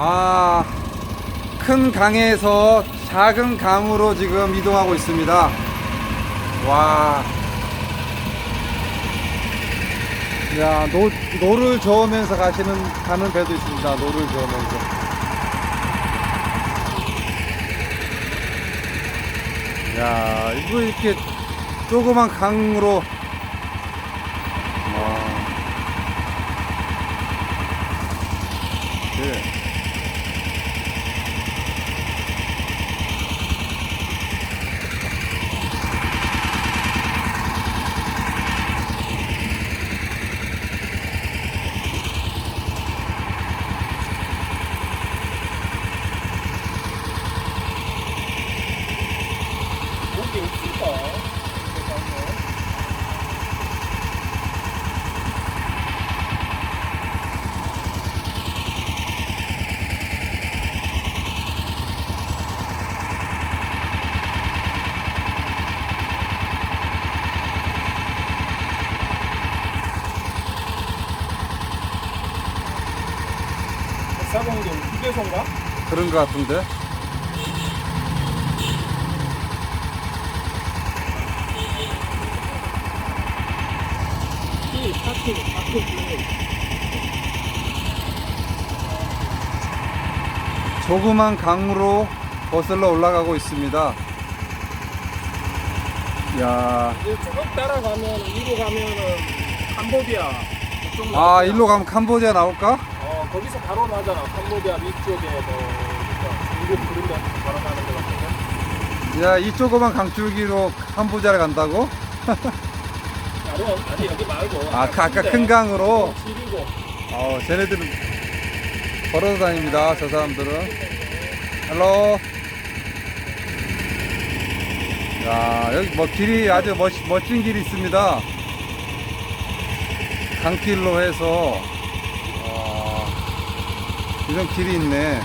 아, 큰 강에서 작은 강으로 지금 이동하고 있습니다. 와. 야, 노, 노를 저으면서 가시는, 가는 배도 있습니다. 노를 저으면서. 야, 이거 이렇게 조그만 강으로. 4번도 휴게소인가? 그런 것 같은데. 조그만 강으로 거슬러 올라가고 있습니다. 야. 이제 따라가면 위로 가면은 캄보디아. 아, 일로 가면 캄보디아 나올까? 어 거기서 바로 나잖아 캄보디아 위쪽에 뭐 그러니까 중국 그런 데 바로 가는 거 같은데 야, 이 조그만 강줄기로 캄보디아를 간다고? 바로 아니 여기 말고 아, 그 아까 큰 강으로? 길이고 어, 쟤네들은 걸어서 다닙니다. 저 사람들은. 헬로. 야, 여기 뭐 길이 아주 멋, 멋진 길이 있습니다. 강길로 해서, 와, 이런 길이 있네.